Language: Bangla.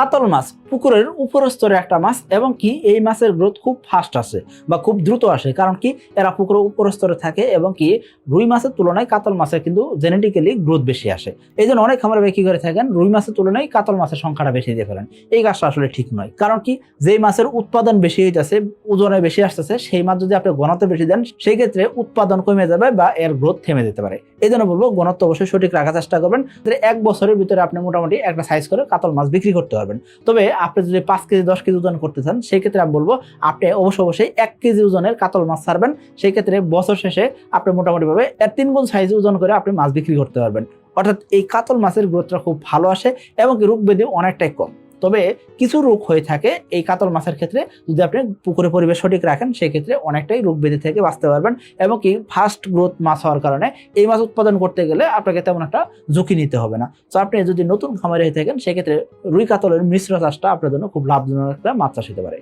কাতল মাছ পুকুরের উপর স্তরে একটা মাছ এবং কি এই মাছের গ্রোথ খুব ফাস্ট আসে বা খুব দ্রুত আসে। কারণ কি এরা পুকুরের উপর স্তরে থাকে এবং কি রুই মাছের তুলনায় কাতল মাছের কিন্তু জেনেটিক্যালি গ্রোথ বেশি আসে। এই জন্য অনেক খামারে বিক্রি করে থাকেন, রুই মাছের তুলনায় কাতল মাছের সংখ্যাটা বেশি দিয়ে ফেলেন। এই কাজটা আসলে ঠিক নয়। কারণ কি যেই মাছের উৎপাদন বেশি হইতেছে, ওজনে বেশি আসতেছে, সেই মাছ যদি আপনি ঘনত্ব বেশি দেন, সেই ক্ষেত্রে উৎপাদন কমে যাবে বা এর গ্রোথ থেমে যেতে পারে। এই জন্য বলব, ঘনত্ব অবশ্যই সঠিক রাখার চেষ্টা করবেন। এক বছরের ভিতরে আপনি মোটামুটি একটা সাইজ করে কাতল মাছ বিক্রি করতে পারবেন। তবে আপনি যদি পাঁচ কেজি, দশ কেজি ওজন করতে চান সেই ক্ষেত্রে আমি বলব, আপনি অবশ্য অবশ্যই এক কেজি ওজনের কাতল মাছ ছাড়বেন। সেই ক্ষেত্রে বছর শেষে আপনি মোটামুটিভাবে এর তিন গুণ সাইজ ওজন করে আপনি মাছ বিক্রি করতে পারবেন। অর্থাৎ এই কাতল মাছের গ্রোথটা খুব ভালো আসে এবং রোগ ব্যাধি অনেকটাই কম। তবে কিছু রোগ হয়ে থাকে, এই কাতল মাছের ক্ষেত্রে যদি আপনি পুকুরে পরিবেশ সঠিক রাখেন, সেক্ষেত্রে অনেকটাই রোগ বেঁধে থেকে বাঁচতে পারবেন এবং কি ফাস্ট গ্রোথ মাছ হওয়ার কারণে এই মাছ উৎপাদন করতে গেলে আপনাকে তেমন একটা ঝুঁকি নিতে হবে না। তো আপনি যদি নতুন খামারে হয়ে থাকেন, সেক্ষেত্রে রুই কাতলের মিশ্র চাষটা আপনার জন্য খুব লাভজনক একটা মাছ চাষ হতে পারে।